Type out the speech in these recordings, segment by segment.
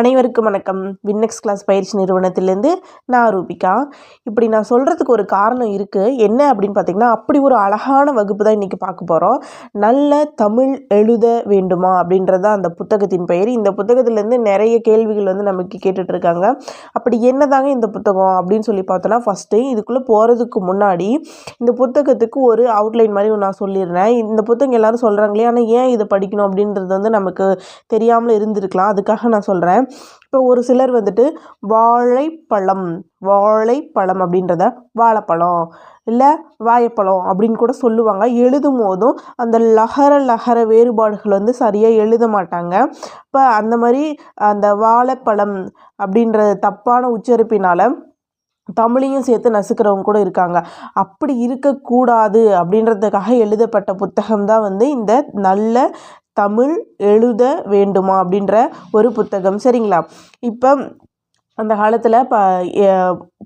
அனைவருக்கும் வணக்கம். வின்னெக்ஸ் கிளாஸ் பயிற்சி நிறுவனத்திலேருந்து நான் ரூபிகா. இப்படி நான் சொல்கிறதுக்கு ஒரு காரணம் இருக்குது என்ன அப்படின்னு பார்த்தீங்கன்னா அப்படி ஒரு அழகான வகுப்பு தான் இன்றைக்கி பார்க்க போகிறோம் நல்ல தமிழ் எழுத வேண்டுமா அப்படின்றது அந்த புத்தகத்தின் பெயர். இந்த புத்தகத்திலேருந்து நிறைய கேள்விகள் வந்து நமக்கு கேட்டுட்ருக்காங்க. அப்படி என்னதாங்க இந்த புத்தகம் அப்படின்னு சொல்லி பார்த்தோன்னா ஃபஸ்ட்டு இதுக்குள்ளே போகிறதுக்கு முன்னாடி இந்த புத்தகத்துக்கு ஒரு அவுட்லைன் மாதிரி நான் சொல்லிடுறேன். இந்த புத்தகம் எல்லோரும் சொல்கிறாங்களே ஆனால் ஏன் இதை படிக்கணும் அப்படின்றது வந்து நமக்கு தெரியாமல் இருந்திருக்கலாம். அதுக்காக நான் சொல்கிறேன் இப்போ ஒரு சிலர் வந்துட்டு வாழைப்பழம் வாழைப்பழம் அப்படின்றத வாழைப்பழம் இல்லை வாழைப்பழம் அப்படின்னு கூட சொல்லுவாங்க. எழுதும் போதும் அந்த லகர லகர வேறுபாடுகள் வந்து சரியாக எழுத மாட்டாங்க. இப்போ அந்த மாதிரி அந்த வாழைப்பழம் அப்படின்ற தப்பான உச்சரிப்பினால் தமிழையும் சேர்த்து நசுக்கிறவங்க கூட இருக்காங்க. அப்படி இருக்கக்கூடாது அப்படின்றதுக்காக எழுதப்பட்ட புத்தகம் தான் வந்து இந்த நல்ல தமிழ் எழுத வேண்டுமா அப்படின்ற ஒரு புத்தகம். சரிங்களா? இப்போ அந்த காலத்தில் ப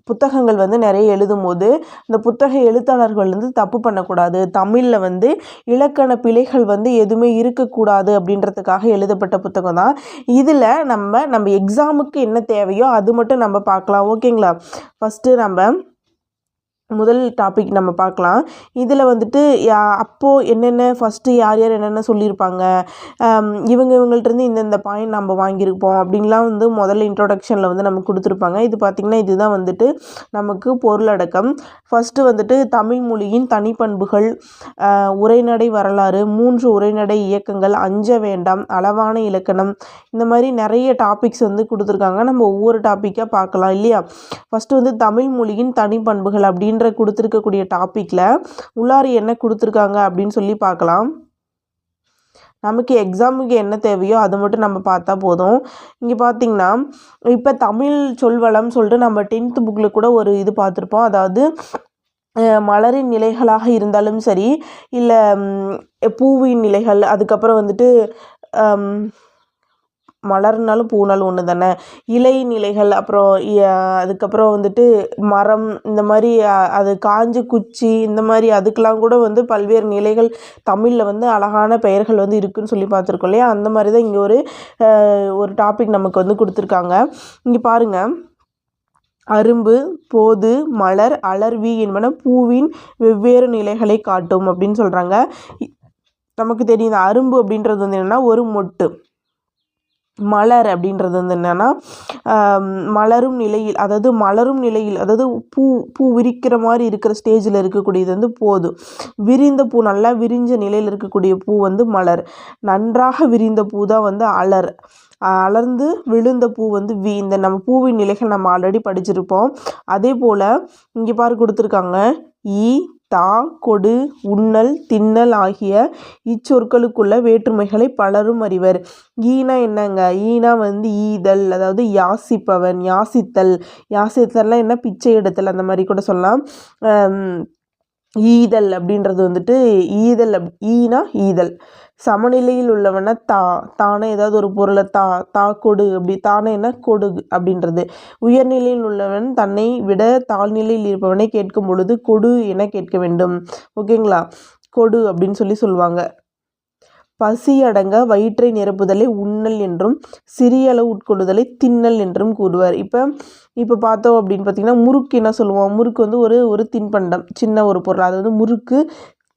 புத்தகங்கள் வந்து நிறைய எழுதும் போது இந்த புத்தக எழுத்தாளர்கள் வந்து தப்பு பண்ணக்கூடாது. தமிழில் வந்து இலக்கண பிழைகள் வந்து எதுவுமே இருக்கக்கூடாது அப்படின்றதுக்காக எழுதப்பட்ட புத்தகம் தான். இதில் நம்ம நம்ம எக்ஸாமுக்கு என்ன தேவையோ அது மட்டும் நம்ம பார்க்கலாம். ஓகேங்களா? ஃபஸ்ட்டு நம்ம முதல் டாபிக் நம்ம பார்க்கலாம். இதில் வந்துட்டு யா அப்போது என்னென்ன ஃபஸ்ட்டு யார் யார் என்னென்ன சொல்லியிருப்பாங்க? இவங்க இவங்கள்ட்டருந்து இந்தந்த பாயிண்ட் நம்ம வாங்கியிருப்போம் அப்படின்லாம் வந்து முதல்ல இன்ட்ரொடக்ஷனில் வந்து நமக்கு கொடுத்துருப்பாங்க. இது பார்த்திங்கன்னா இதுதான் வந்துட்டு நமக்கு பொருளடக்கம். ஃபஸ்ட்டு வந்துட்டு தமிழ் மொழியின் தனிப்பண்புகள் உரைநடை வரலாறு மூன்று உரைநடை இயக்கங்கள் அஞ்ச வேண்டாம் அளவான இலக்கணம் இந்த மாதிரி நிறைய டாபிக்ஸ் வந்து கொடுத்துருக்காங்க. நம்ம ஒவ்வொரு டாப்பிக்காக பார்க்கலாம் இல்லையா? ஃபஸ்ட்டு வந்து தமிழ் மொழியின் தனிப்பண்புகள் அப்படின்னு அப்படின்ற கொடுத்துருக்கக்கூடிய டாப்பிக்கில் உள்ளாரி என்ன கொடுத்துருக்காங்க அப்படின்னு சொல்லி பார்க்கலாம். நமக்கு எக்ஸாமுக்கு என்ன தேவையோ அது மட்டும் நம்ம பார்த்தா போதும். இங்கே பார்த்திங்கன்னா இப்போ தமிழ் சொல்வளம் சொல்லிட்டு நம்ம டென்த்து புக்கில் கூட ஒரு இது பார்த்துருப்போம். அதாவது மலரின் நிலைகளாக இருந்தாலும் சரி இல்லை பூவின் நிலைகள் அதுக்கப்புறம் வந்துட்டு மலர்னாலும் பூனாலும் ஒன்று தானே? இலை நிலைகள் அப்புறம் அதுக்கப்புறம் வந்துட்டு மரம் இந்த மாதிரி அது காஞ்ச குச்சி இந்த மாதிரி அதுக்கெலாம் கூட வந்து பல்வேறு நிலைகள் தமிழில் வந்து அழகான பெயர்கள் வந்து இருக்குதுன்னு சொல்லி பார்த்துருக்கோம் இல்லையா? அந்த மாதிரி தான் இங்கே ஒரு ஒரு டாபிக் நமக்கு வந்து கொடுத்துருக்காங்க. இங்கே பாருங்கள் அரும்பு போது மலர் அலர்வி என்பன பூவின் வெவ்வேறு நிலைகளை காட்டும் அப்படின்னு சொல்கிறாங்க நமக்கு தெரியும். அரும்பு அப்படின்றது வந்து என்னென்னா ஒரு மொட்டு. மலர் அப்படின்றது வந்து என்னென்னா மலரும் நிலையில் அதாவது மலரும் நிலையில் அதாவது பூ பூ விரிக்கிற மாதிரி இருக்கிற ஸ்டேஜில் இருக்கக்கூடியது வந்து போதும் விரிந்த பூ நல்லா விரிஞ்ச நிலையில் இருக்கக்கூடிய பூ வந்து மலர். நன்றாக விரிந்த பூ தான் வந்து அலர். அலர்ந்து விழுந்த பூ வந்து வி இந்த நம்ம பூவின் நிலைகள் நம்ம ஆல்ரெடி படிச்சிருப்போம். அதே போல் இங்கே பாரு கொடுத்துருக்காங்க ஈ தா கொடு உண்ணல் தின்னல் ஆகிய இச்சொற்களுக்குள்ள வேற்றுமைகளை பலரும் அறிவர். ஈனா என்னங்க? ஈனா வந்து ஈதல் அதாவது யாசிப்பவன் யாசித்தல். யாசித்தல்லாம் என்ன? பிச்சை எடுத்தல் அந்த மாதிரி கூட சொல்லலாம். ஈதல் அப்படின்றது வந்துட்டு ஈதல் அப் ஈனா ஈதல். சமநிலையில் உள்ளவன தா தானே ஏதாவது ஒரு பொருளை தா தா கொடு அப்படி தானே என்ன கொடு அப்படின்றது. உயர்நிலையில் உள்ளவன் தன்னை விட தாழ்நிலையில் இருப்பவனை கேட்கும் பொழுது கொடு என கேட்க வேண்டும். ஓகேங்களா? கொடு அப்படின்னு சொல்லி சொல்லுவாங்க. பசி அடங்க வயிற்றை நிரப்புதலை உண்ணல் என்றும் சிறிய அளவு உட்கொள்ளுதலை தின்னல் என்றும் கூறுவார். இப்போ இப்போ பார்த்தோம் அப்படின்னு பார்த்தீங்கன்னா முறுக்கு என்ன சொல்லுவோம்? முறுக்கு வந்து ஒரு ஒரு தின்பண்டம் சின்ன ஒரு பொருள். அது வந்து முறுக்கு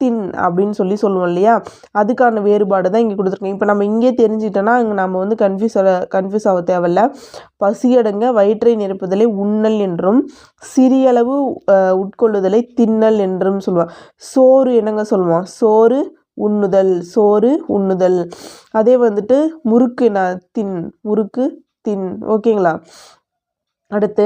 தின் அப்படின்னு சொல்லி சொல்லுவோம் இல்லையா? அதுக்கான வேறுபாடு தான் இங்கே கொடுத்துருக்கேன் இப்போ நம்ம இங்கே தெரிஞ்சிட்டோன்னா அங்கே நம்ம வந்து கன்ஃபியூஸ் கன்ஃபியூஸ் ஆக தேவையில்ல. பசியடங்க வயிற்றை நிரப்புதலை உண்ணல் என்றும் சிறியளவு உட்கொள்ளுதலை தின்னல் என்றும் சொல்லுவோம். சோறு என்னங்க சொல்லுவோம்? சோறு உண்ணுதல் சோறு உண்ணுதல். அதே வந்துட்டு முறுக்கு நான் தின் முறுக்கு தின். ஓகேங்களா? அடுத்து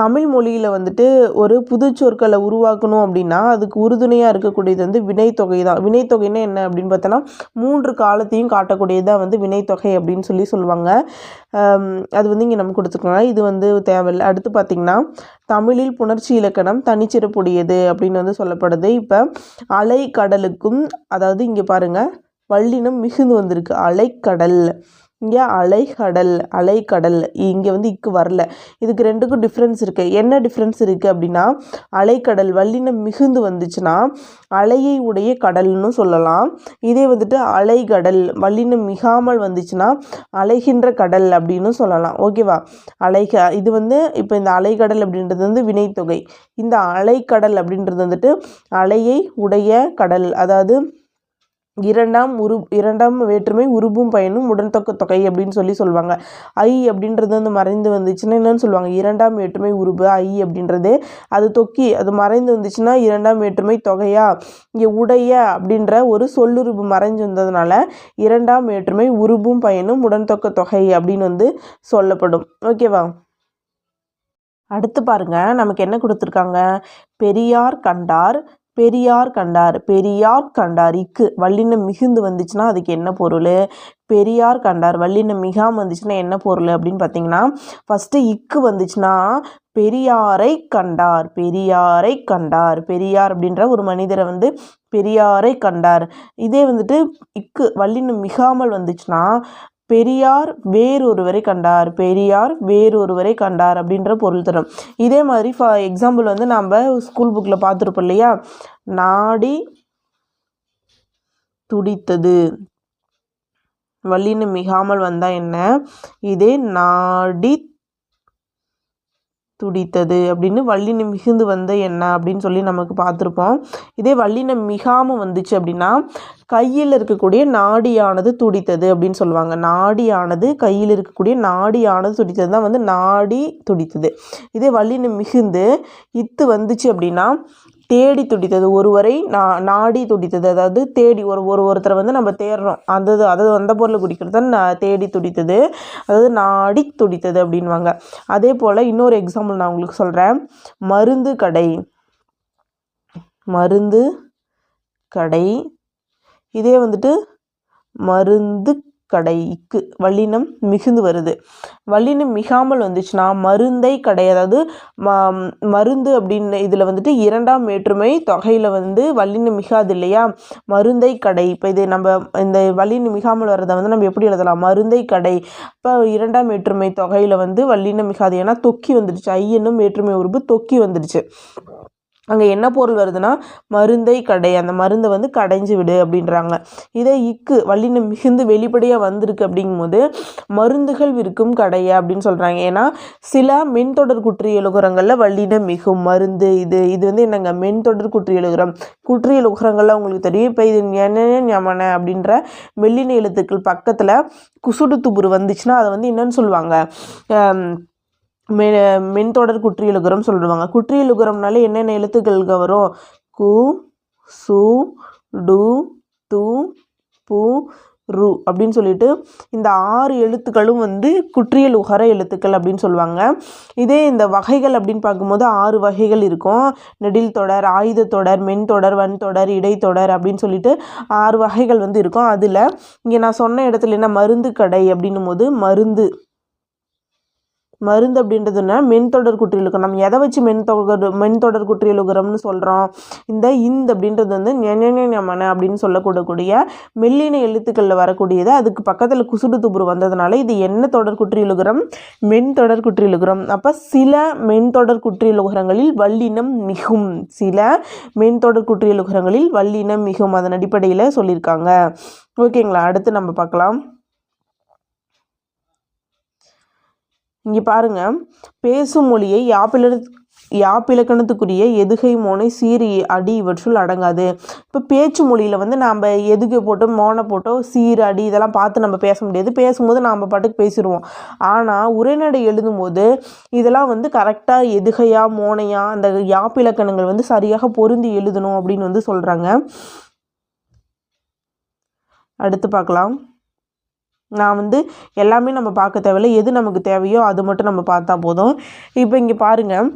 தமிழ் மொழியில் வந்துட்டு ஒரு புது சொற்களை உருவாக்கணும் அப்படின்னா அதுக்கு உறுதுணையாக இருக்கக்கூடியது வந்து வினைத்தொகை தான். வினைத்தொகைன்னா என்ன அப்படின்னு பார்த்தோன்னா மூன்று காலத்தையும் காட்டக்கூடியது தான் வந்து வினைத்தொகை அப்படின்னு சொல்லி சொல்லுவாங்க. அது வந்து இங்கே நம்ம கொடுத்துருக்காங்க இது வந்து தேவையில்லை. அடுத்து பார்த்திங்கன்னா தமிழில் புணர்ச்சி இலக்கணம் தனிச்சிறப்புடையது அப்படின்னு வந்து சொல்லப்படுது. இப்போ அலை கடலுக்கும் அதாவது இங்கே பாருங்கள் வள்ளினம் மிகுந்து வந்திருக்கு. அலைக்கடல். இங்கே அலைக்கடல் அலைக்கடல் இங்கே வந்து இக்கு வரல. இதுக்கு ரெண்டுக்கும் டிஃப்ரென்ஸ் இருக்குது என்ன டிஃப்ரென்ஸ் இருக்குது அப்படின்னா அலைக்கடல் வல்லினம் மிகுந்து வந்துச்சுன்னா அலையை உடைய கடல்னு சொல்லலாம். இதே வந்துட்டு அலைகடல் வல்லினம் மிகாமல் வந்துச்சுன்னா அலைகின்ற கடல் அப்படின்னு சொல்லலாம். ஓகேவா அலைக இது வந்து இப்போ இந்த அலைக்கடல் அப்படின்றது வந்து வினைத்தொகை. இந்த அலைக்கடல் அப்படின்றது வந்துட்டு அலையை உடைய கடல் அதாவது இரண்டாம் உரு இரண்டாம் வேற்றுமை உருபும் பயனும் உடன்தொக்க தொகை அப்படின்னு சொல்லி சொல்லுவாங்க. ஐ அப்படின்றது வந்து மறைந்து வந்துச்சுன்னா என்னன்னு சொல்லுவாங்க. இரண்டாம் வேற்றுமை உருபு ஐ அப்படின்றது. அது தொக்கி அது மறைந்து வந்துச்சுன்னா இரண்டாம் வேற்றுமை தொகையா? இங்கே உடைய அப்படின்ற ஒரு சொல்லுருபு மறைஞ்சு வந்ததுனால இரண்டாம் வேற்றுமை உருபும் பயனும் உடன்தொக்க தொகை அப்படின்னு வந்து சொல்லப்படும். ஓகேவா? அடுத்து பாருங்க. நமக்கு என்ன கொடுத்துருக்காங்க? பெரியார் கண்டார் பெரியார் கண்டார். பெரியார் கண்டார் இக்கு வல்லினம் மிகுந்து வந்துச்சுன்னா அதுக்கு என்ன பொருள்? பெரியார் கண்டார். வல்லினம் மிகாமல் வந்துச்சுன்னா என்ன பொருள் அப்படின்னு பார்த்தீங்கன்னா ஃபஸ்ட்டு இக்கு வந்துச்சுன்னா பெரியாரை கண்டார். பெரியாரை கண்டார். பெரியார் அப்படின்ற ஒரு மனிதரை வந்து பெரியாரை கண்டார். இதே வந்துட்டு இக்கு வல்லினம் மிகாமல் வந்துச்சுன்னா பெரியார் வேறொருவரை கண்டார் பெரியார் வேறொருவரை கண்டார் அப்படின்ற பொருள் தரும். இதே மாதிரி ஃபார் எக்ஸாம்பிள் வந்து நம்ம ஸ்கூல் புக்கில் பார்த்துருப்போம் இல்லையா? நாடி துடித்தது. வள்ளின்னு மிகாமல் வந்தால் என்ன? இதே நாடி துடித்தது அப்படின்னு வல்லினம் மிகுந்து வந்த என்ன அப்படின்னு சொல்லி நமக்கு பார்த்துருப்போம். இதே வல்லினம் மிகாமல் வந்துச்சு அப்படின்னா கையில் இருக்கக்கூடிய நாடியானது துடித்தது அப்படின்னு சொல்லுவாங்க. நாடியானது கையில் இருக்கக்கூடிய நாடியானது துடித்தது தான் வந்து நாடி துடித்தது. இதே வல்லினம் மிகுந்து இத்து வந்துச்சு அப்படின்னா தேடி துடித்தது. ஒருவரை நா நாடி துடித்தது. அதாவது தேடி ஒரு ஒரு ஒருத்தரை வந்து நம்ம தேடுறோம். அந்த அதாவது அந்த பொருளை குறிக்கிறது தான் நான் தேடி துடித்தது. அதாவது நாடி துடித்தது அப்படின்வாங்க. அதே போல் இன்னொரு எக்ஸாம்பிள் நான் உங்களுக்கு சொல்கிறேன் மருந்து கடை. மருந்து கடை. இதே வந்துட்டு மருந்து கடைக்கு வல்லினம் மிகுந்து வருது. வல்லினம் மிகாமல் வந்துச்சுன்னா மருந்தை கடை அதாவது ம மருந்து அப்படின்னு இதில் வந்துட்டு இரண்டாம் வேற்றுமை தொகையில் வந்து வல்லினம் மிகாது இல்லையா? மருந்தை கடை இப்போ இது நம்ம இந்த வல்லினம் மிகாமல் வர்றதை வந்து நம்ம எப்படி எழுதலாம்? மருந்தை கடை. இப்போ இரண்டாம் வேற்றுமை தொகையில் வந்து வல்லினம் மிகாது ஏன்னா தொக்கி வந்துடுச்சு. ஐ என்னும் வேற்றுமை உறுப்பு தொக்கி வந்துடுச்சு. அங்கே என்ன பொருள் வருதுன்னா மருந்தை கடை அந்த மருந்தை வந்து கடைஞ்சு விடு அப்படின்றாங்க. இதே இக்கு வல்லினம் மிகுந்து வெளிப்படையாக வந்திருக்கு அப்படிங்கும்போது மருந்துகள் விற்கும் கடையை அப்படின்னு சொல்கிறாங்க ஏன்னா சில மென்தொடர் குற்றியலுகரங்களில் வல்லினம் மிகும் மருந்து இது இது வந்து என்னங்க மென்தொடர் குற்றியலுகரம் குற்றியலுகரங்கள்லாம் உங்களுக்கு தெரியும் இப்போ இது என்ன ஞமன அப்படின்ற மெல்லின எழுத்துக்கள் பக்கத்தில் குசுடு துபுரு வந்துச்சுன்னா அதை வந்து என்னன்னு சொல்லுவாங்க மெ மென்தொடர் குற்றியலுகரம் சொல்லுவாங்க. குற்றியலுகரம்னாலே என்னென்ன எழுத்துக்கள் வரும்? கு சு டு து பு ரு அப்படின்னு சொல்லிட்டு இந்த ஆறு எழுத்துக்களும் வந்து குற்றியல் உகர எழுத்துக்கள் அப்படின்னு சொல்லுவாங்க. இதே இந்த வகைகள் அப்படின்னு பார்க்கும்போது ஆறு வகைகள் இருக்கும். நெடில் தொடர் ஆயுத தொடர் மென் தொடர் வன் தொடர் இடைத்தொடர் அப்படின்னு சொல்லிட்டு ஆறு வகைகள் வந்து இருக்கும். அதில் இங்கே நான் சொன்ன இடத்துல என்ன? மருந்து கடை அப்படின்னும் போது மருந்து. மருந்து அப்படின்றதுனா மென்தொடர் குற்றியலுகரம் நம்ம எதை வச்சு மென்தொடர் மென்தொடர் குற்றியலுகரம்னு சொல்கிறோம் இந்த இந்த அப்படின்றது வந்து ஞமன அப்படின்னு சொல்லக்கூடக்கூடிய மெல்லின எழுத்துக்களில் வரக்கூடியது. அதுக்கு பக்கத்தில் குசுடு துபுரு வந்ததுனால இது என்ன தொடர் குற்றியலுகரம் மென்தொடர் குற்றியலுகரம் அப்போ சில மென்தொடர் குற்றியலுகரங்களில் வல்லினம் மிகும். சில மென்தொடர் குற்றியலுகரங்களில் வல்லினம் மிகும். அதன் அடிப்படையில் சொல்லியிருக்காங்க. ஓகேங்களா? அடுத்து நம்ம பார்க்கலாம். இங்கே பாருங்க. பேசும் மொழியை யாப்பில யாப்பிலக்கணத்துக்குரிய எதுகை மோனை சீரி அடி இவற்றுள் அடங்காது. இப்போ பேச்சு மொழியில் வந்து நாம் எதுகை போட்டோ மோனை போட்டோ சீர் அடி இதெல்லாம் பார்த்து நம்ம பேச முடியாது. பேசும்போது நாம் பாட்டுக்கு பேசிடுவோம் ஆனால் உரைநடை எழுதும்போது இதெல்லாம் வந்து கரெக்டாக எதுகையா மோனையா அந்த யாப்பிலக்கணங்கள் வந்து சரியாக பொருந்தி எழுதணும் அப்படின்னு வந்து சொல்கிறாங்க அடுத்து பார்க்கலாம். நான் வந்து எல்லாமே நம்ம பார்க்க தேவையில்ல. எது நமக்கு தேவையோ அது மட்டும் நம்ம பார்த்தா போதும். இப்போ இங்கே பாருங்கள்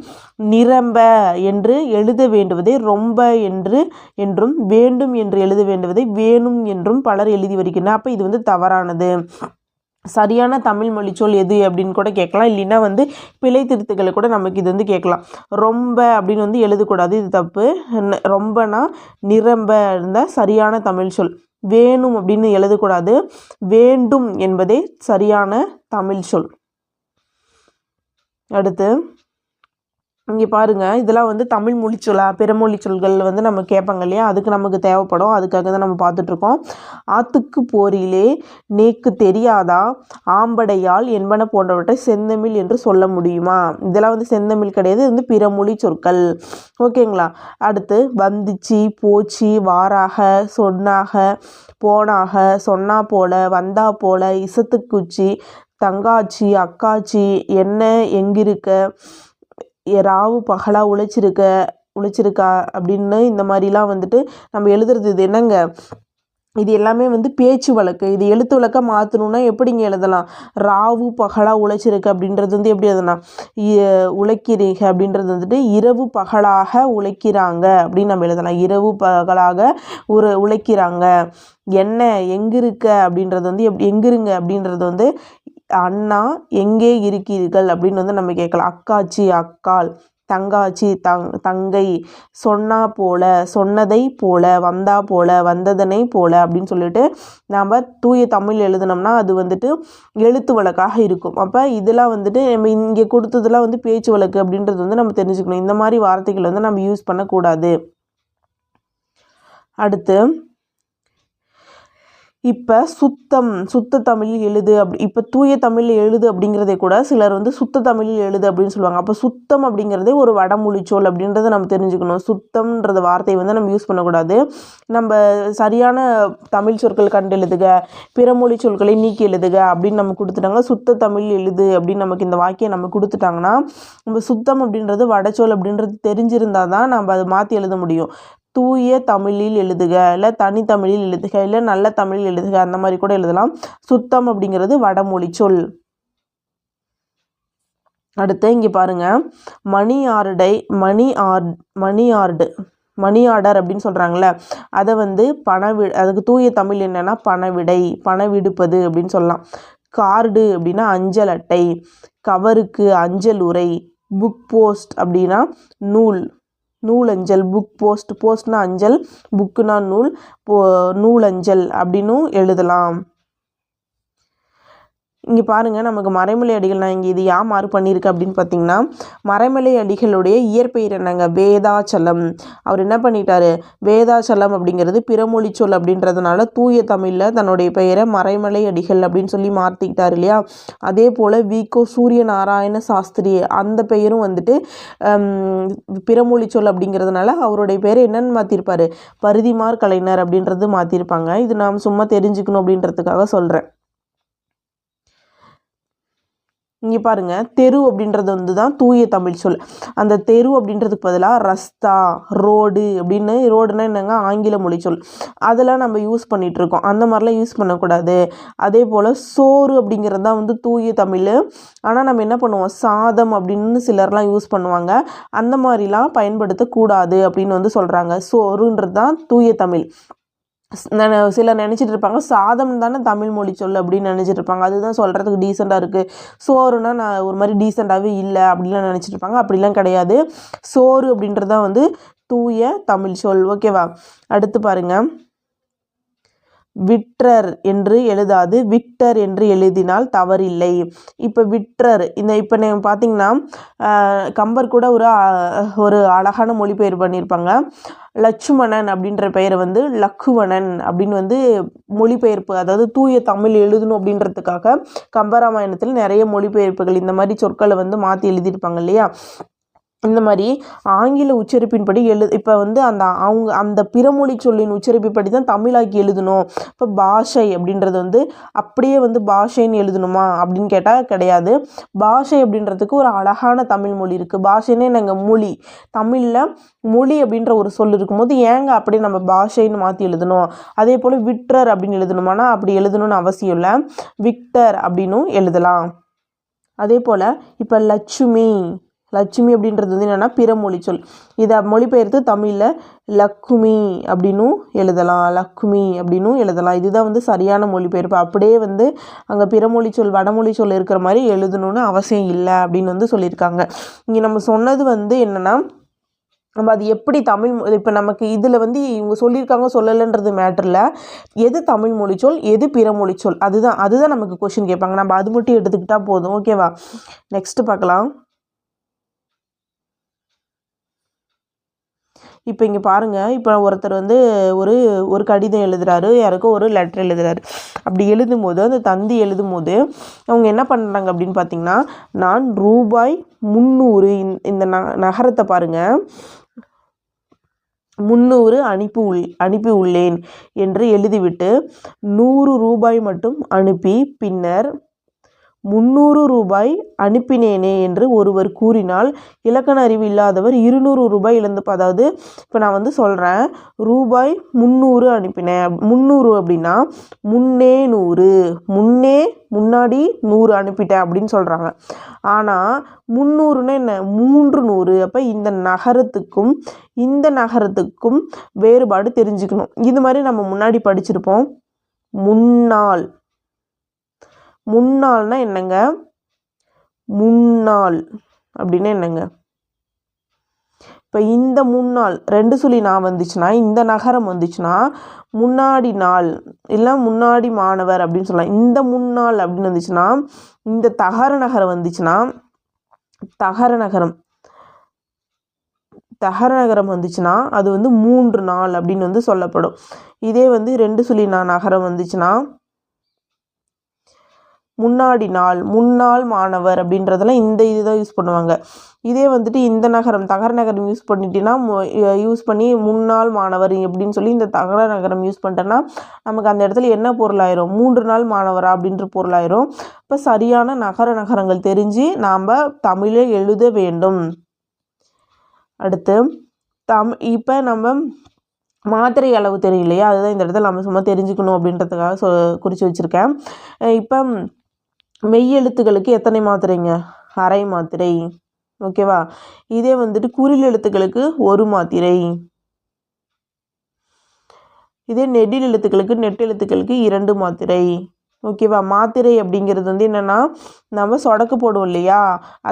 நிரம்ப என்று எழுத வேண்டுவதை ரொம்ப என்று என்றும் வேண்டும் என்று எழுத வேண்டுவதை வேணும் என்றும் பலர் எழுதி வருகின்றனர். அப்போ இது வந்து தவறானது. சரியான தமிழ் மொழி சொல் எது அப்படின்னு கூட கேட்கலாம். இல்லைன்னா வந்து பிழை திருத்துக்களை கூட நமக்கு இது வந்து கேட்கலாம். ரொம்ப அப்படின்னு வந்து எழுதக்கூடாது. இது தப்பு. ரொம்பனா நிரம்ப இருந்தால் சரியான தமிழ் சொல். வேணும் அப்படின்னு எழுதக்கூடாது. வேண்டும் என்பதே சரியான தமிழ் சொல். அடுத்து இங்கே பாருங்கள் இதெல்லாம் வந்து தமிழ் மொழிச்சொல்லா பிறமொழி சொல்கள் வந்து நம்ம கேட்பாங்க இல்லையா? அதுக்கு நமக்கு தேவைப்படும். அதுக்காக தான் நம்ம பார்த்துட்ருக்கோம். ஆத்துக்கு போரிலே நேக்கு தெரியாதா? ஆம்படையால் என்பன போன்றவற்றை செந்தமிழ் என்று சொல்ல முடியுமா? இதெல்லாம் வந்து செந்தமிழ் கிடையாது. இது வந்து பிறமொழி சொற்கள். ஓகேங்களா? அடுத்து வந்துச்சு போச்சு வாராக சொன்னாக போனாக சொன்னா போல வந்தா போல இசத்துக்குச்சி தங்காச்சி அக்காச்சி என்ன எங்கிருக்க? ராவு பகலாக உழைச்சிருக்க உழைச்சிருக்கா அப்படின்னு இந்த மாதிரிலாம் வந்துட்டு நம்ம எழுதுறது இது என்னங்க? இது எல்லாமே வந்து பேச்சு வழக்கு. இது எழுத்து வழக்க மாற்றணுன்னா எப்படிங்க எழுதலாம்? ராவு பகலாக உழைச்சிருக்கு அப்படின்றது வந்து எப்படி எழுதலாம்? உழைக்கிறீங்க அப்படின்றது வந்துட்டு இரவு பகலாக உழைக்கிறாங்க அப்படின்னு நம்ம எழுதலாம். இரவு பகலாக ஒரு உழைக்கிறாங்க. என்ன எங்கே இருக்க அப்படின்றது வந்து எப் எங்கிருங்க அப்படின்றது வந்து அண்ணா எங்கே இருக்கிறீர்கள்? அப்படின்னு வந்து நம்ம கேட்கலாம். அக்காச்சி அக்கால் தங்காச்சி தங் தங்கை சொன்னா போல சொன்னதை போல வந்தா போல வந்ததனை போல அப்படின்னு சொல்லிட்டு நாம் தூய தமிழ் எழுதினோம்னா அது வந்துட்டு எழுத்து வழக்காக இருக்கும். அப்போ இதெல்லாம் வந்துட்டு நம்ம இங்கே கொடுத்ததெல்லாம் வந்து பேச்சு வழக்கு அப்படின்றது வந்து நம்ம தெரிஞ்சுக்கணும். இந்த மாதிரி வார்த்தைகள் வந்து நம்ம யூஸ் பண்ணக்கூடாது. அடுத்து இப்போ சுத்தம் சுத்த தமிழில் எழுது அப்படி இப்போ தூய தமிழில் எழுது அப்படிங்கிறதே கூட சிலர் வந்து சுத்த தமிழில் எழுது அப்படின்னு சொல்லுவாங்க. அப்போ சுத்தம் அப்படிங்கிறதே ஒரு வடமொழிச்சொல் அப்படின்றத நம்ம தெரிஞ்சுக்கணும். சுத்தம்ன்றது வார்த்தையை வந்து நம்ம யூஸ் பண்ணக்கூடாது. நம்ம சரியான தமிழ் சொற்கள் கண்டு எழுதுக பிறமொழி சொற்களை நீக்கி எழுதுக அப்படின்னு நம்ம கொடுத்துட்டாங்க சுத்த தமிழ் எழுது அப்படின்னு நமக்கு இந்த வாக்கியம் நம்ம கொடுத்துட்டாங்கன்னா நம்ம சுத்தம் அப்படின்றது வடச்சொல் அப்படின்றது தெரிஞ்சிருந்தால் தான் நம்ம அதை மாற்றி எழுத முடியும். தூய தமிழில் எழுதுக இல்லை தனித்தமிழில் எழுதுக இல்லை நல்ல தமிழில் எழுதுக அந்த மாதிரி கூட எழுதலாம். சுத்தம் அப்படிங்கிறது வடமொழி சொல். அடுத்து இங்கே பாருங்க. மணி ஆர்டை money or money ஆர்டு money order அப்படின்னு சொல்கிறாங்களே அதை வந்து பணவி அதுக்கு தூய தமிழ் என்னென்னா பணவிடை பண விடுப்பது அப்படின்னு சொல்லலாம். கார்டு அப்படின்னா அஞ்சல் அட்டை கவருக்கு அஞ்சல் உரை புக் போஸ்ட் அப்படின்னா நூல். நூலஞ்சல் புக் போஸ்ட் போஸ்ட்னா அஞ்சல் புக்குனா நூல் போ நூலஞ்சல் அப்படின்னும் எழுதலாம். இங்கே பாருங்கள் நமக்கு மறைமலை அடிகள் நான் இங்கே இது யா மாறு பண்ணியிருக்கேன் அப்படின்னு பார்த்தீங்கன்னா மறைமலை அடிகளுடைய இயற்பெயர் என்னங்க? வேதாச்சலம். அவர் என்ன பண்ணிட்டாரு? வேதாச்சலம் அப்படிங்கிறது பிறமொழி சொல் அப்படின்றதுனால தூய தமிழில் தன்னுடைய பெயரை மறைமலை அடிகள் அப்படின்னு சொல்லி மாற்றிக்கிட்டார் இல்லையா? அதே போல் விகோ சூரிய நாராயண சாஸ்திரி அந்த பெயரும் வந்துட்டு பிறமொழி சொல் அப்படிங்கிறதுனால அவருடைய பேர் என்னன்னு மாற்றிருப்பார் பருதிமார் கலைஞர் அப்படின்றது மாற்றிருப்பாங்க இது நாம் சும்மா தெரிஞ்சுக்கணும் அப்படின்றதுக்காக சொல்கிறேன் இங்கே பாருங்கள் தெரு அப்படின்றது வந்து தான் தூய தமிழ் சொல். அந்த தெரு அப்படின்றதுக்கு பதிலாக ரஸ்தா ரோடு அப்படின்னு ரோடுனா என்னங்க? ஆங்கில மொழி சொல். அதெல்லாம் நம்ம யூஸ் பண்ணிகிட்ருக்கோம் அந்த மாதிரிலாம் யூஸ் பண்ணக்கூடாது. அதே போல் சோறு அப்படிங்கிறது தான் வந்து தூய தமிழ். ஆனால் நம்ம என்ன பண்ணுவோம்? சாதம் அப்படின்னு சிலர்லாம் யூஸ் பண்ணுவாங்க. அந்த மாதிரிலாம் பயன்படுத்தக்கூடாது அப்படின்னு வந்து சொல்கிறாங்க சோறுன்றது தான் தூய தமிழ். சிலர் நினச்சிட்டு இருப்பாங்க சாதம் தானே தமிழ் மொழி சொல் அப்படின்னு நினச்சிட்டு இருப்பாங்க அதுதான் சொல்கிறதுக்கு டீசெண்டாக இருக்குது சோறுனா நான் ஒரு மாதிரி டீசெண்டாகவே இல்லை அப்படிலாம் நினச்சிட்டு இருப்பாங்க அப்படிலாம் கிடையாது. சோறு அப்படின்றதான் வந்து தூய தமிழ் சொல். ஓகேவா அடுத்து பாருங்கள் விற்றர் என்று எழுதாது. விக்டர் என்று எழுதினால் தவறில்லை. இப்போ விற்றர் இந்த இப்போ நீங்கள் பார்த்தீங்கன்னா கம்பர் கூட ஒரு ஒரு அழகான மொழிபெயர் பண்ணியிருப்பாங்க லட்சுமணன் அப்படின்ற பெயரை வந்து லக்குவணன் அப்படின்னு வந்து மொழிபெயர்ப்பு அதாவது தூய தமிழ் எழுதணும் அப்படின்றதுக்காக கம்பராமாயணத்தில் நிறைய மொழிபெயர்ப்புகள் இந்த மாதிரி சொற்களை வந்து மாற்றி எழுதியிருப்பாங்க இல்லையா? இந்த மாதிரி ஆங்கில உச்சரிப்பின்படி எழு இப்போ வந்து அந்த அவங்க அந்த பிறமொழி சொல்லின் உச்சரிப்புப்படி தான் தமிழாக்கி எழுதணும். இப்போ பாஷை அப்படின்றது வந்து அப்படியே வந்து பாஷைன்னு எழுதணுமா அப்படின்னு கேட்டால் கிடையாது. பாஷை அப்படின்றதுக்கு ஒரு அழகான தமிழ் மொழி இருக்குது பாஷைன்னே நாங்கள் மொழி. தமிழில் மொழி அப்படின்ற ஒரு சொல் இருக்கும்போது ஏங்க அப்படியே நம்ம பாஷைன்னு மாற்றி எழுதணும்? அதே போல் விக்டர் அப்படின்னு எழுதணுமானா அப்படி எழுதணும்னு அவசியம் இல்லை. விக்டர் அப்படின்னும் எழுதலாம். அதே போல் இப்போ லட்சுமி லட்சுமி அப்படின்றது வந்து என்னென்னா பிற மொழி சொல். இதை மொழிபெயர்த்து தமிழில் லக்குமி அப்படின்னும் எழுதலாம். லக்குமி அப்படின்னும் எழுதலாம். இதுதான் வந்து சரியான மொழிபெயர்ப்பு. அப்படியே வந்து அங்கே பிறமொழி சொல் வடமொழி சொல் இருக்கிற மாதிரி எழுதணும்னு அவசியம் இல்லை அப்படின்னு வந்து சொல்லியிருக்காங்க. இங்கே நம்ம சொன்னது வந்து என்னென்னா நம்ம அது எப்படி தமிழ் இப்போ நமக்கு இதில் வந்து இவங்க சொல்லியிருக்காங்க சொல்லலைன்றது மேட்டரில் எது தமிழ் மொழிச்சொல் எது பிற மொழிச்சொல் அதுதான் அதுதான் நமக்கு கொஷின் கேட்பாங்க. நம்ம அது மட்டும் எடுத்துக்கிட்டால் போதும். ஓகேவா நெக்ஸ்ட்டு பார்க்கலாம். இப்போ இங்கே பாருங்கள் இப்போ ஒருத்தர் வந்து ஒரு ஒரு கடிதம் எழுதுகிறாரு யாருக்கோ ஒரு லெட்டர் எழுதுறாரு. அப்படி எழுதும்போது அந்த தந்தி எழுதும்போது அவங்க என்ன பண்ணுறாங்க அப்படின்னு பார்த்தீங்கன்னா நான் ரூபாய் முந்நூறு இந்த ந நகரத்தை பாருங்கள் முந்நூறு அனுப்பி உள் அனுப்பி உள்ளேன் என்று எழுதிவிட்டு நூறு ரூபாய் மட்டும் அனுப்பி பின்னர் முந்நூறு ரூபாய் அனுப்பினேனே என்று ஒருவர் கூறினால் இலக்கண அறிவு இல்லாதவர் இருநூறு ரூபாய் இழந்து அதாவது இப்போ நான் வந்து சொல்கிறேன் ரூபாய் முந்நூறு அனுப்பினேன் முந்நூறு அப்படின்னா முன்னே நூறு முன்னே முன்னாடி நூறு அனுப்பிட்டேன் அப்படின்னு சொல்கிறாங்க ஆனால் முந்நூறுன்னா என்ன? மூன்று நூறு. அப்போ இந்த நகரத்துக்கும் இந்த நகரத்துக்கும் வேறுபாடு தெரிஞ்சுக்கணும். இது மாதிரி நம்ம முன்னாடி படிச்சிருப்போம் முன்னாள். முன்னாள்னா என்னங்க? முன்னாள் அப்படின்னு என்னங்க? இப்போ இந்த முன்னாள் ரெண்டு சொல்லி நான் வந்துச்சுன்னா இந்த நகரம் வந்துச்சுன்னா முன்னாடி நாள் இல்லை முன்னாடி மாணவர் அப்படின்னு சொல்லலாம். இந்த முன்னாள் அப்படின்னு வந்துச்சுன்னா இந்த தகர நகரம் வந்துச்சுன்னா தகர நகரம். தகர நகரம் வந்துச்சுன்னா அது வந்து மூன்று நாள் அப்படின்னு வந்து சொல்லப்படும். இதே வந்து ரெண்டு சொல்லி நான் நகரம் வந்துச்சுன்னா முன்னாடி நாள் முன்னாள் மாணவர் அப்படின்றதெல்லாம் இந்த இதுதான் யூஸ் பண்ணுவாங்க. இதே வந்துட்டு இந்த நகரம் தகர நகரம் யூஸ் பண்ணிட்டீங்கன்னா யூஸ் பண்ணி முன்னாள் மாணவர் அப்படின்னு சொல்லி இந்த தகர நகரம் யூஸ் பண்ணிட்டேன்னா நமக்கு அந்த இடத்துல என்ன பொருளாயிரும் மூன்று நாள் மாணவரா அப்படின்ற பொருளாயிரும் இப்போ சரியான நகர நகரங்கள் தெரிஞ்சு நாம் தமிழே எழுத வேண்டும். அடுத்து தம் இப்போ நம்ம மாத்திரை அளவு தெரியும் இல்லையா? அதுதான் இந்த இடத்துல நம்ம சும்மா தெரிஞ்சுக்கணும் அப்படின்றதுக்காக சொ குறித்து வச்சுருக்கேன். இப்போ மெய்யெழுத்துக்களுக்கு எத்தனை மாத்திரைங்க? அரை மாத்திரை. ஓகேவா? இதே வந்துட்டு குறில் எழுத்துக்களுக்கு ஒரு மாத்திரை. இதே நெடில் எழுத்துக்களுக்கு நெட்டெழுத்துக்களுக்கு இரண்டு மாத்திரை. ஓகேவா? மாத்திரை அப்படிங்கிறது வந்து என்னென்னா நம்ம சொடக்கு போடுவோம் இல்லையா?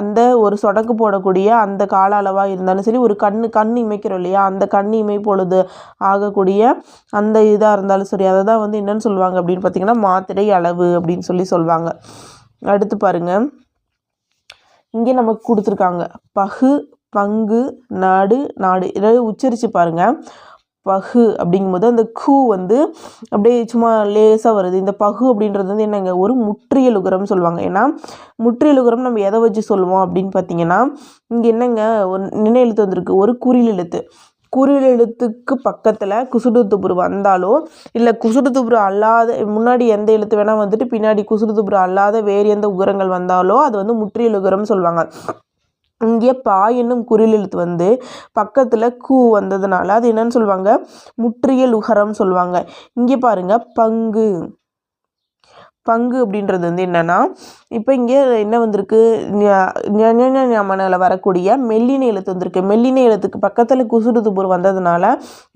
அந்த ஒரு சொடக்கு போடக்கூடிய அந்த கால அளவாக இருந்தாலும் சரி ஒரு கண் கண் இமைக்கிறோம் இல்லையா? அந்த கண் இமை பொழுது ஆகக்கூடிய அந்த இதாக இருந்தாலும் சரி அதை தான் வந்து என்னென்னு சொல்லுவாங்க அப்படின்னு பார்த்திங்கன்னா மாத்திரை அளவு அப்படின்னு சொல்லி சொல்லுவாங்க. அடுத்து பாருங்கள் இங்கே நமக்கு கொடுத்துருக்காங்க. பகு பங்கு நாடு நாடு. இதாவது உச்சரித்து பாருங்கள் பகு அப்படிங்கும்போது அந்த கு வந்து அப்படியே சும்மா லேசாக வருது. இந்த பகு அப்படின்றது வந்து என்னங்க? ஒரு முற்றியலுகரம் சொல்லுவாங்க. ஏன்னா முற்றியலுகரம் நம்ம எதை வச்சு சொல்லுவோம் அப்படின்னு பார்த்தீங்கன்னா இங்கே என்னங்க? ஒரு நினை எழுத்து வந்திருக்கு. ஒரு குறில் எழுத்து. குறிலெழுத்துக்கு பக்கத்தில் குசுடுத்துப்புரு வந்தாலோ இல்லை குசுடுத்துப்புரு அல்லாத முன்னாடி எந்த எழுத்து வேணால் வந்துட்டு பின்னாடி குசுடுத்துப்புரு அல்லாத வேறு எந்த உகரங்கள் வந்தாலோ அது வந்து முற்றியல் உகரம்னு சொல்லுவாங்க இங்கே பா என்னும் குறில் எழுத்து வந்து பக்கத்தில் கூ வந்ததுனால அது என்னன்னு சொல்லுவாங்க முற்றியல் உகரம் சொல்லுவாங்க இங்கே பாருங்கள் பங்கு. பங்கு அப்படின்றது வந்து என்னென்னா இப்போ இங்கே என்ன வந்திருக்கு? ஞாமனில் வரக்கூடிய மெல்லினை எழுத்து வந்திருக்கு. மெல்லினை எழுத்துக்கு பக்கத்தில் குசுறுதுபுர் வந்ததுனால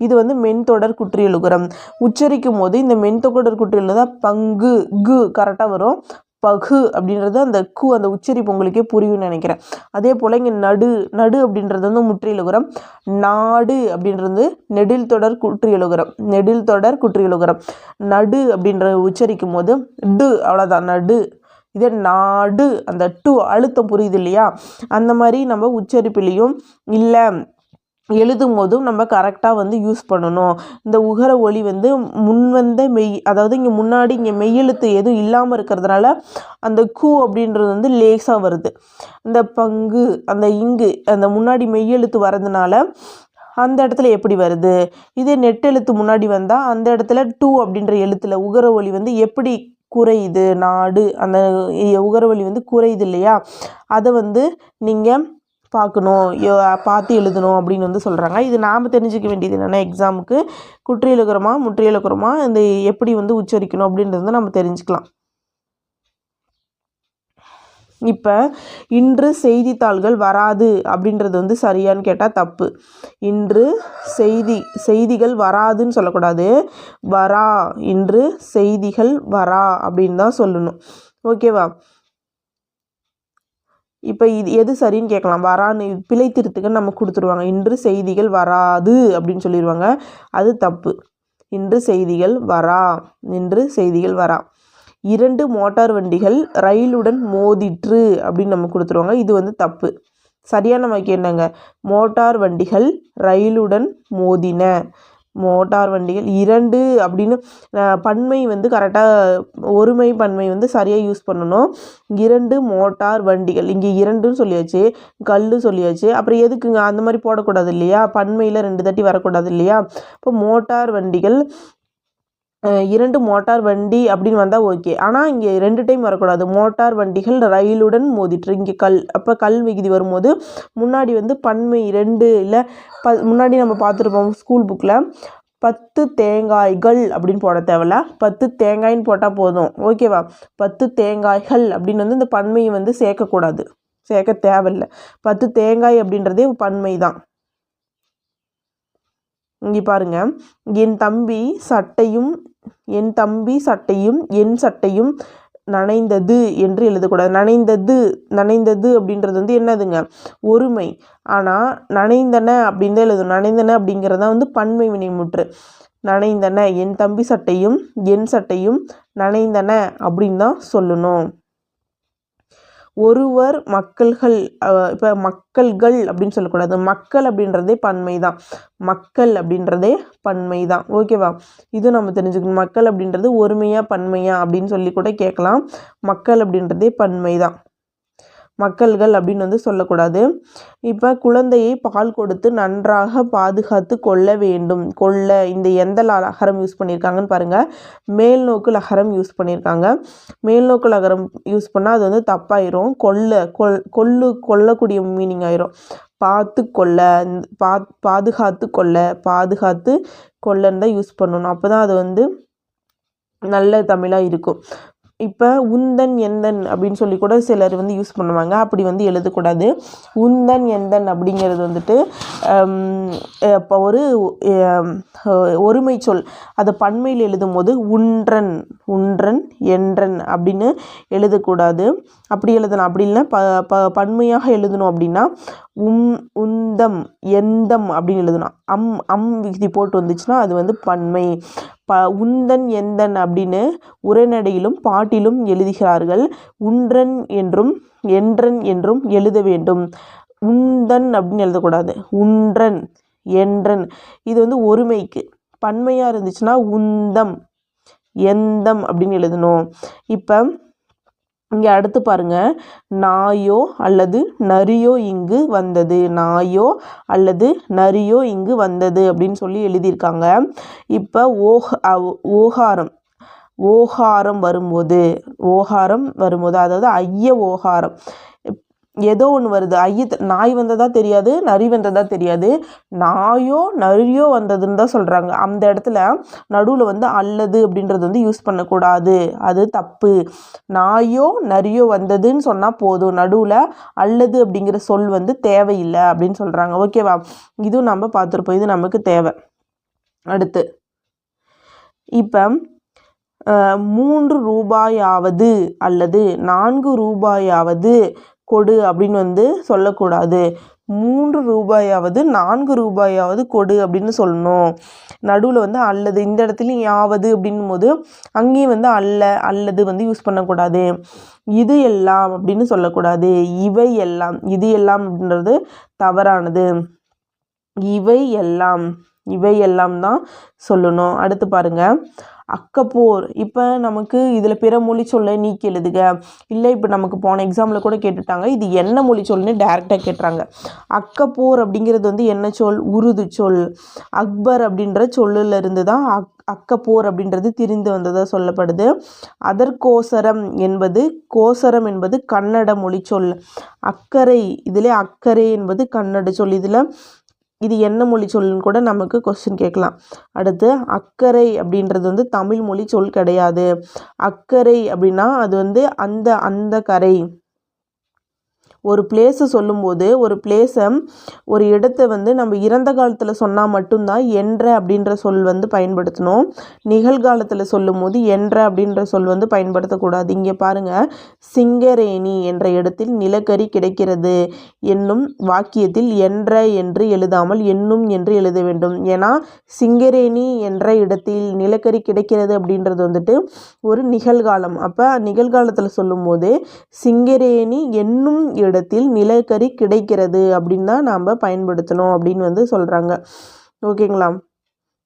இது வந்து மென்தொடர் குற்றியலுகுரம். உச்சரிக்கும் போது இந்த மென்தொடர் குற்றியல் தான் பங்கு கு கரெக்டாக வரும். பகு அப்படின்றது அந்த கு அந்த உச்சரிப்பு உங்களுக்கே புரியும்னு நினைக்கிறேன். அதே போல் இங்கே நடு நடு அப்படின்றது வந்து முற்றியலுகரம் நாடு அப்படின்றது நெடில் தொடர் குற்றியலுகரம் நெடில் தொடர் குற்றியலுகரம் நடு அப்படின்ற உச்சரிக்கும் போது டு அவ்வளோதான் நடு. இதே நாடு அந்த டு அழுத்தம் புரியுது இல்லையா? அந்த மாதிரி நம்ம உச்சரிப்புலேயும் இல்லை எழுதும் போதும் நம்ம கரெக்டாக வந்து யூஸ் பண்ணணும். இந்த உகர ஒளி வந்து முன் வந்த மெய் அதாவது இங்கே முன்னாடி இங்கே மெய்யெழுத்து எதுவும் இல்லாமல் இருக்கிறதுனால அந்த கூ அப்படின்றது வந்து லேசாக வருது. இந்த பங்கு அந்த இங்கு அந்த முன்னாடி மெய்யெழுத்து வரதுனால அந்த இடத்துல எப்படி வருது? இதே நெட்டெழுத்து முன்னாடி வந்தால் அந்த இடத்துல டூ அப்படின்ற எழுத்தில் உகர ஒளி வந்து எப்படி குறையுது? நாடு அந்த உகர ஒளி வந்து குறையுது இல்லையா? அதை வந்து நீங்கள் பார்க்கணும் பார்த்து எழுதணும் அப்படின்னு வந்து சொல்கிறாங்க இது நாம் தெரிஞ்சுக்க வேண்டியது என்னென்னா எக்ஸாமுக்கு குற்றி எழுக்கிறோமா முற்றி எழுக்கிறோமா இந்த எப்படி வந்து உச்சரிக்கணும் அப்படின்றது வந்து நம்ம தெரிஞ்சுக்கலாம். இப்போ இன்று செய்தித்தாள்கள் வராது அப்படின்றது வந்து சரியான்னு கேட்டால் தப்பு. இன்று செய்தி செய்திகள் வராதுன்னு சொல்லக்கூடாது. வரா இன்று செய்திகள் வரா அப்படின்னு தான் சொல்லணும். ஓகேவா? இப்போ இது எது சரின்னு கேட்கலாம். வரான்னு பிழை திருத்துக்கு நம்ம கொடுத்துருவாங்க. இன்று செய்திகள் வராது அப்படின்னு சொல்லிடுவாங்க அது தப்பு. இன்று செய்திகள் வரா. இன்று செய்திகள் வரா. இரண்டு மோட்டார் வண்டிகள் ரயிலுடன் மோதிற்று அப்படின்னு நம்ம கொடுத்துருவாங்க. இது வந்து தப்பு. சரியான வாக்கியம் என்னங்க மோட்டார் வண்டிகள் ரயிலுடன் மோதின. மோட்டார் வண்டிகள் இரண்டு அப்படின்னு பன்மை வந்து கரெக்டாக ஒருமை பன்மை வந்து சரியாக யூஸ் பண்ணணும். இரண்டு மோட்டார் வண்டிகள். இங்கே இரண்டுன்னு சொல்லியாச்சு கல்லு சொல்லியாச்சு. அப்புறம் எதுக்குங்க? அந்த மாதிரி போடக்கூடாது இல்லையா? பன்மையில் ரெண்டு தட்டி வரக்கூடாது இல்லையா? இப்போ மோட்டார் வண்டிகள் இரண்டு மோட்டார் வண்டி அப்படின்னு வந்தால் ஓகே. ஆனால் இங்கே ரெண்டு டைம் வரக்கூடாது. மோட்டார் வண்டிகள் ரயிலுடன் மோதிட்டு இங்கே கல் அப்போ கல் விகுதி வரும்போது முன்னாடி வந்து பன்மை ரெண்டு இல்லை ப முன்னாடி நம்ம பார்த்துருப்போம் ஸ்கூல் புக்கில் பத்து தேங்காய்கள் அப்படின்னு போட தேவையில்ல. பத்து தேங்காய்ன்னு போட்டால் போதும். ஓகேவா பத்து தேங்காய்கள் அப்படின்னு வந்து இந்த பன்மையை வந்து சேர்க்கக்கூடாது. சேர்க்க தேவையில்லை. பத்து தேங்காய் அப்படின்றதே பன்மை தான். இங்கே பாருங்கள் என் தம்பி சட்டையும் என் தம்பி சட்டையும் என் சட்டையும் நனைந்தது என்று எழுதக்கூடாது. நனைந்தது நனைந்தது அப்படின்றது வந்து என்னதுங்க? ஒருமை. ஆனால் நனைந்தன அப்படின்னு தான் எழுதணும் நனைந்தன அப்படிங்கிறது தான் வந்து பன்மை வினைமுற்று. நனைந்தன என் தம்பி சட்டையும் என் சட்டையும் நனைந்தன அப்படின்னு தான் சொல்லணும். ஒருவர் மக்கள்கள் இப்போ மக்கள்கள் அப்படின்னு சொல்லக்கூடாது. மக்கள் அப்படின்றதே பன்மை தான். மக்கள் அப்படின்றதே பன்மை தான். ஓகேவா இது நம்ம தெரிஞ்சுக்கணும். மக்கள் அப்படின்றது ஒருமையா பன்மையா அப்படின்னு சொல்லி கூட கேட்கலாம். மக்கள் அப்படின்றதே பன்மை தான். மக்கள்கள் அப்படின்னு வந்து சொல்லக்கூடாது. இப்போ குழந்தையை பால் கொடுத்து நன்றாக பாதுகாத்து கொள்ள வேண்டும். கொள்ள இந்த எந்த லகரம் யூஸ் பண்ணியிருக்காங்கன்னு பாருங்கள் மேல்நோக்கு லகரம் யூஸ் பண்ணியிருக்காங்க. மேல்நோக்கு லகரம் யூஸ் பண்ணால் அது வந்து தப்பாயிரும். கொல்ல கொல் கொல்லு கொல்லக்கூடிய மீனிங் ஆயிரும். பார்த்து கொள்ள பா பாதுகாத்து கொள்ள பாதுகாத்து கொள்ளன்னு தான் யூஸ் பண்ணணும். அப்போ தான் அது வந்து நல்ல தமிழாக இருக்கும். இப்போ உந்தன் எந்தன் அப்படின்னு சொல்லி கூட சிலர் வந்து யூஸ் பண்ணுவாங்க. அப்படி வந்து எழுதக்கூடாது. உந்தன் எந்தன் அப்படிங்கிறது வந்துட்டு இப்போ ஒரு ஒருமை சொல். அதை பன்மையில் எழுதும்போது உன்றன் உன்றன் என்றன் அப்படின்னு எழுதக்கூடாது. அப்படி எழுதலாம். அப்படி இல்லை ப ப பன்மையாக எழுதணும் அப்படின்னா உம் உந்தம் எந்தம் அப்படின்னு எழுதணும். அம் அம் விகுதி போட்டு வந்துச்சுன்னா அது வந்து பன்மை. ப உந்தன் எந்தன் அப்படின்னு உரைநடையிலும் பாட்டிலும் எழுதுகிறார்கள். உன்றன் என்றும் என்றன் என்றும் எழுத வேண்டும். உந்தன் அப்படின்னு எழுதக்கூடாது. உன்றன் என்றன். இது வந்து ஒருமைக்கு. பன்மையாக இருந்துச்சுன்னா உந்தம் எந்தம் அப்படின்னு எழுதணும். இப்போ இங்கே அடுத்து பாருங்க. நாயோ அல்லது நரியோ இங்கு வந்தது. நாயோ அல்லது நரியோ இங்கு வந்தது அப்படின்னு சொல்லி எழுதியிருக்காங்க. இப்போ ஓஹ அ- ஓகாரம் ஓகாரம் வரும்போது ஓகாரம் வரும்போது அதாவது ஐய ஓகாரம் ஏதோ ஒன்று வருது. ஐய நாய் வந்ததாக தெரியாது நரி வந்ததாக தெரியாது. நாயோ நரியோ வந்ததுன்னு தான் சொல்கிறாங்க அந்த இடத்துல நடுவில் வந்து அல்லது அப்படின்றது வந்து யூஸ் பண்ணக்கூடாது. அது தப்பு. நாயோ நரியோ வந்ததுன்னு சொன்னால் போதும். நடுவில் அல்லது அப்படிங்கிற சொல் வந்து தேவையில்லை அப்படின்னு சொல்கிறாங்க ஓகேவா இதுவும் நம்ம பார்த்துருப்போம். இது நமக்கு தேவை. அடுத்து. இப்போ மூன்று ரூபாயாவது அல்லது நான்கு ரூபாயாவது கொடு அப்படின்னு வந்து சொல்லக்கூடாது. மூன்று ரூபாயாவது நான்கு ரூபாயாவது கொடு அப்படின்னு சொல்லணும். நடுவில் வந்து அல்லது இந்த இடத்துலையும் யாவது அப்படின்னும் போது அங்கேயும் வந்து அல்ல அல்லது வந்து யூஸ் பண்ணக்கூடாது. இது எல்லாம் அப்படின்னு சொல்லக்கூடாது. இவை எல்லாம் இது எல்லாம் அப்படின்றது தவறானது. இவை எல்லாம் இவை எல்லாம் தான் சொல்லணும். அடுத்து பாருங்கள் அக்கப்போர் இப்போ நமக்கு இதில் பிற மொழி சொல்ல நீக்கி எழுதுக இல்லை இப்போ நமக்கு போன எக்ஸாமில் கூட கேட்டுட்டாங்க. இது என்ன மொழி சொல்லுன்னு டேரெக்டாக கேட்டுறாங்க. அக்கப்போர் அப்படிங்கிறது வந்து என்ன சொல்? உருது சொல். அக்பர் அப்படின்ற சொல்லிலிருந்து தான் அக் அக்கப்போர் அப்படின்றது திரிந்து வந்ததாக சொல்லப்படுது. அதற்கோசரம் என்பது கோசரம் என்பது கன்னட மொழி சொல். அக்கறை இதிலே அக்கறை என்பது கன்னட சொல். இதில் இது என்ன மொழி சொல்லுன்னு கூட நமக்கு கொஸ்டின் கேட்கலாம். அடுத்து அக்கறை அப்படின்றது வந்து தமிழ் மொழி சொல் கிடையாது. அக்கறை அப்படின்னா அது வந்து அந்த அந்த கரை. ஒரு பிளேஸை சொல்லும்போது ஒரு பிளேஸை ஒரு இடத்த வந்து நம்ம இறந்த காலத்தில் சொன்னால் மட்டும்தான் என்ற அப்படின்ற சொல் வந்து பயன்படுத்தணும். நிகழ்காலத்தில் சொல்லும்போது என்ற அப்படின்ற சொல் வந்து பயன்படுத்தக்கூடாது. இங்கே பாருங்கள் சிங்கரேணி என்ற இடத்தில் நிலக்கரி கிடைக்கிறது என்னும் வாக்கியத்தில் என்ற என்று எழுதாமல் என்னும் என்று எழுத வேண்டும். ஏன்னா சிங்கரேணி என்ற இடத்தில் நிலக்கரி கிடைக்கிறது அப்படின்றது வந்துட்டு ஒரு நிகழ்காலம். அப்போ நிகழ்காலத்தில் சொல்லும்போது சிங்கரேணி என்னும் இடத்தில் நிலக்கரி கிடைக்கிறது அப்படின்னு தான் நாம் பயன்படுத்தணும் அப்படின்னு வந்து சொல்கிறாங்க ஓகேங்களா?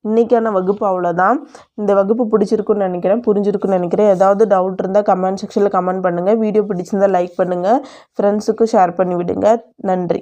இன்றைக்கான வகுப்பு அவ்வளோதான் இந்த வகுப்பு பிடிச்சிருக்குன்னு நினைக்கிறேன் புரிஞ்சிருக்குன்னு நினைக்கிறேன். ஏதாவது டவுட் இருந்தால் கமெண்ட் செக்ஷனில் கமெண்ட் பண்ணுங்கள் வீடியோ பிடிச்சிருந்தால் லைக் பண்ணுங்கள் ஃப்ரெண்ட்ஸுக்கும் ஷேர் பண்ணி விடுங்க நன்றி.